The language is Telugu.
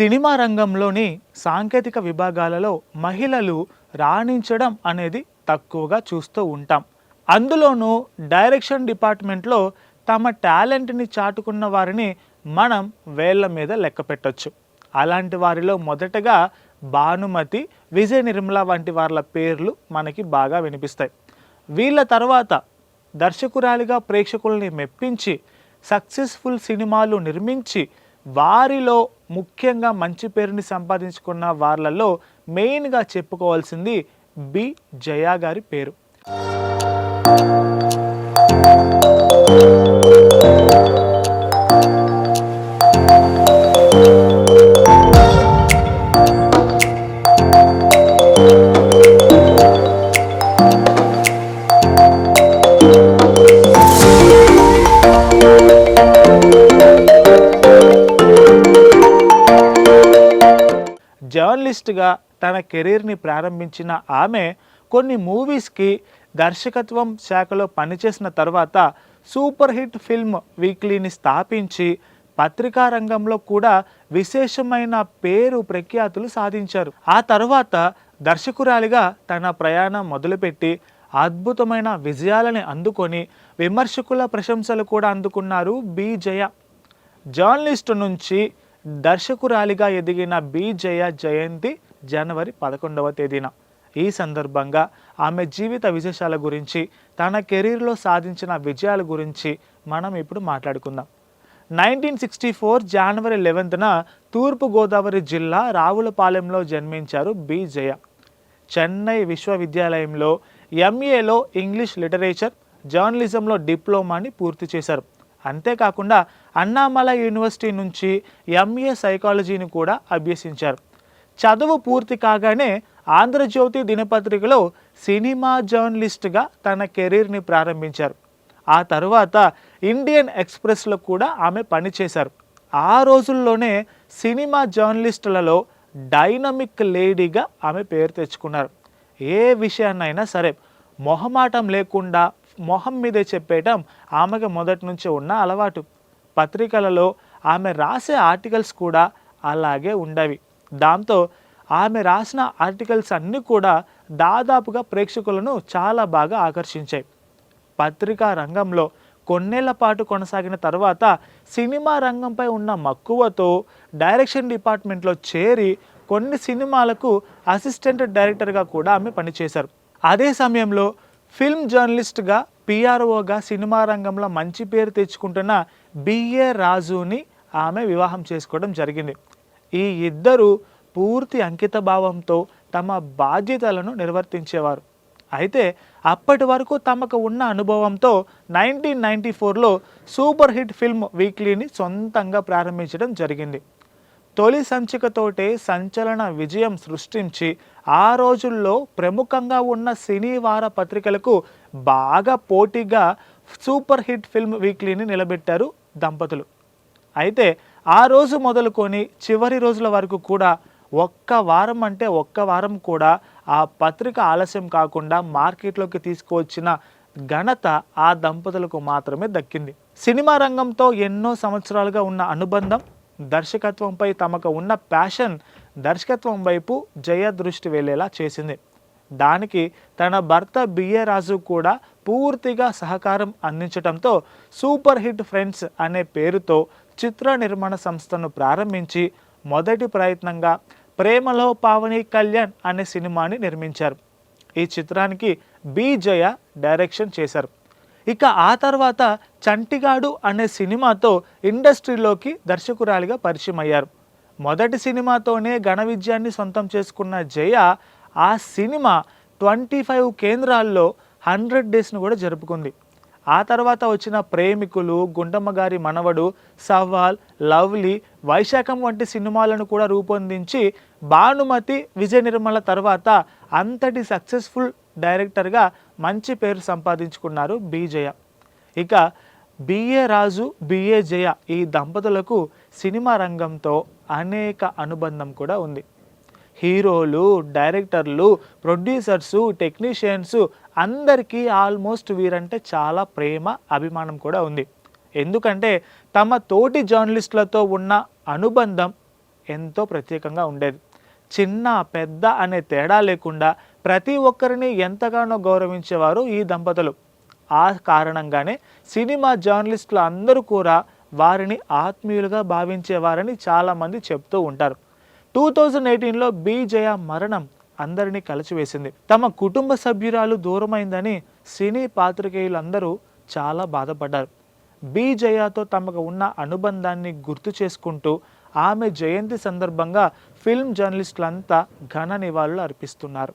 సినిమా రంగంలోని సాంకేతిక విభాగాలలో మహిళలు రాణించడం అనేది తక్కువగా చూస్తూ ఉంటాం. అందులోనూ డైరెక్షన్ డిపార్ట్మెంట్లో తమ టాలెంట్ని చాటుకున్న వారిని మనం వేళ్ళ మీద లెక్క పెట్టచ్చు. అలాంటి వారిలో మొదటగా భానుమతి విజయ నిర్మల వంటి వాళ్ళ పేర్లు మనకి బాగా వినిపిస్తాయి. వీళ్ళ తర్వాత దర్శకురాలిగా ప్రేక్షకుల్ని మెప్పించి సక్సెస్ఫుల్ సినిమాలు నిర్మించి వారిలో ముఖ్యంగా మంచి పేరుని సంపాదించుకున్న వాళ్ళలో మెయిన్గా చెప్పుకోవాల్సింది బి. జయా గారి పేరు. జర్నలిస్ట్గా తన కెరీర్ని ప్రారంభించిన ఆమె కొన్ని మూవీస్కి దర్శకత్వం శాఖలో పనిచేసిన తర్వాత సూపర్ హిట్ ఫిల్మ్ వీక్లీని స్థాపించి పత్రికా రంగంలో కూడా విశేషమైన పేరు ప్రఖ్యాతులు సాధించారు. ఆ తర్వాత దర్శకురాలిగా తన ప్రయాణం మొదలుపెట్టి అద్భుతమైన విజయాలని అందుకొని విమర్శకుల ప్రశంసలు కూడా అందుకున్నారు బి జయ. జర్నలిస్టు నుంచి దర్శకురాలిగా ఎదిగిన బి జయ జయంతి జనవరి పదకొండవ తేదీన. ఈ సందర్భంగా ఆమె జీవిత విశేషాల గురించి తన కెరీర్లో సాధించిన విజయాల గురించి మనం ఇప్పుడు మాట్లాడుకుందాం. నైన్టీన్ సిక్స్టీ ఫోర్ జనవరి లెవెన్త్న తూర్పుగోదావరి జిల్లా రావులపాలెంలో జన్మించారు బి జయ. చెన్నై విశ్వవిద్యాలయంలో ఎంఏలో ఇంగ్లీష్ లిటరేచర్ జర్నలిజంలో డిప్లొమాని పూర్తి చేశారు. అంతేకాకుండా అన్నామల యూనివర్సిటీ నుంచి ఎంఏ సైకాలజీని కూడా అభ్యసించారు. చదువు పూర్తి కాగానే ఆంధ్రజ్యోతి దినపత్రికలో సినిమా జర్నలిస్ట్గా తన కెరీర్ని ప్రారంభించారు. ఆ తరువాత ఇండియన్ ఎక్స్ప్రెస్లో కూడా ఆమె పనిచేశారు. ఆ రోజుల్లోనే సినిమా జర్నలిస్టులలో డైనమిక్ లేడీగా ఆమె పేరు తెచ్చుకున్నారు. ఏ విషయాన్నైనా సరే మొహమాటం లేకుండా మొహం మీదే చెప్పేయటం ఆమెకు మొదటి నుంచి ఉన్న అలవాటు. పత్రికలలో ఆమె రాసే ఆర్టికల్స్ కూడా అలాగే ఉండేవి. దాంతో ఆమె రాసిన ఆర్టికల్స్ అన్నీ కూడా దాదాపుగా ప్రేక్షకులను చాలా బాగా ఆకర్షించాయి. పత్రికా రంగంలో కొన్నేళ్ళ పాటు కొనసాగిన తర్వాత సినిమా రంగంపై ఉన్న మక్కువతో డైరెక్షన్ డిపార్ట్మెంట్లో చేరి కొన్ని సినిమాలకు అసిస్టెంట్ డైరెక్టర్గా కూడా ఆమె పనిచేశారు. అదే సమయంలో ఫిల్మ్ జర్నలిస్ట్గా పిఆర్ఓగా సినిమా రంగంలో మంచి పేరు తెచ్చుకుంటున్న బిఏ రాజుని ఆమె వివాహం చేసుకోవడం జరిగింది. ఈ ఇద్దరు పూర్తి అంకిత భావంతో తమ బాధ్యతలను నిర్వర్తించేవారు. అయితే అప్పటి వరకు తమకు ఉన్న అనుభవంతో నైన్టీన్ నైంటీ ఫోర్లో సూపర్ హిట్ ఫిల్మ్ వీక్లీని సొంతంగా ప్రారంభించడం జరిగింది. తొలి సంచికతోటే సంచలన విజయం సృష్టించి ఆ రోజుల్లో ప్రముఖంగా ఉన్న సినీ వార పత్రికలకు బాగా పోటీగా సూపర్ హిట్ ఫిల్మ్ వీక్లీని నిలబెట్టారు దంపతులు. అయితే ఆ రోజు మొదలుకొని చివరి రోజుల వరకు కూడా ఒక్క వారం అంటే ఒక్క వారం కూడా ఆ పత్రిక ఆలస్యం కాకుండా మార్కెట్లోకి తీసుకువచ్చిన ఘనత ఆ దంపతులకు మాత్రమే దక్కింది. సినిమా రంగంతో ఎన్నో సంవత్సరాలుగా ఉన్న అనుబంధం దర్శకత్వంపై తమకు ఉన్న ప్యాషన్ దర్శకత్వం వైపు జయ దృష్టి వెళ్ళేలా చేసింది. దానికి తన భర్త బిఏ రాజు కూడా పూర్తిగా సహకారం అందించడంతో సూపర్ హిట్ ఫ్రెండ్స్ అనే పేరుతో చిత్ర నిర్మాణ సంస్థను ప్రారంభించి మొదటి ప్రయత్నంగా ప్రేమలో పావని కళ్యాణ్ అనే సినిమాని నిర్మించారు. ఈ చిత్రానికి బి జయ డైరెక్షన్ చేశారు. ఇక ఆ తర్వాత చంటిగాడు అనే సినిమాతో ఇండస్ట్రీలోకి దర్శకురాలిగా పరిచయం అయ్యారు మొదటి సినిమాతోనే ఘన విజయాన్ని సొంతం చేసుకున్న జయ ఆ సినిమా ట్వంటీ ఫైవ్ కేంద్రాల్లో హండ్రెడ్ డేస్ను కూడా జరుపుకుంది. ఆ తర్వాత వచ్చిన ప్రేమికులు గుండమ్మగారి మనవడు సవాల్ లవ్లీ వైశాఖం వంటి సినిమాలను కూడా రూపొందించి భానుమతి విజయ నిర్మల తర్వాత అంతటి సక్సెస్ఫుల్ డైరెక్టర్గా మంచి పేరు సంపాదించుకున్నారు బీజయ ఇక బిఏ రాజు బిఏ జయ ఈ దంపతులకు సినిమా రంగంతో అనేక అనుబంధం కూడా ఉంది. హీరోలు డైరెక్టర్లు ప్రొడ్యూసర్సు టెక్నీషియన్స్ అందరికీ ఆల్మోస్ట్ వీరంటే చాలా ప్రేమ అభిమానం కూడా ఉంది. ఎందుకంటే తమ తోటి జర్నలిస్టులతో ఉన్న అనుబంధం ఎంతో ప్రత్యేకంగా ఉండేది. చిన్న పెద్ద అనే తేడా లేకుండా ప్రతి ఒక్కరిని ఎంతగానో గౌరవించేవారు ఈ దంపతులు. ఆ కారణంగానే సినిమా జర్నలిస్టులు అందరూ కూడా వారిని ఆత్మీయులుగా భావించేవారని చాలామంది చెప్తూ ఉంటారు. టూ థౌజండ్ ఎయిటీన్లో బీజయ మరణం అందరినీ కలిచివేసింది తమ కుటుంబ సభ్యురాలు దూరమైందని సినీ పాత్రికేయులందరూ చాలా బాధపడ్డారు. బి జయతో తమకు ఉన్న అనుబంధాన్ని గుర్తు చేసుకుంటూ ఆమె జయంతి సందర్భంగా ఫిల్మ్ జర్నలిస్టులంతా ఘన నివాళులు అర్పిస్తున్నారు.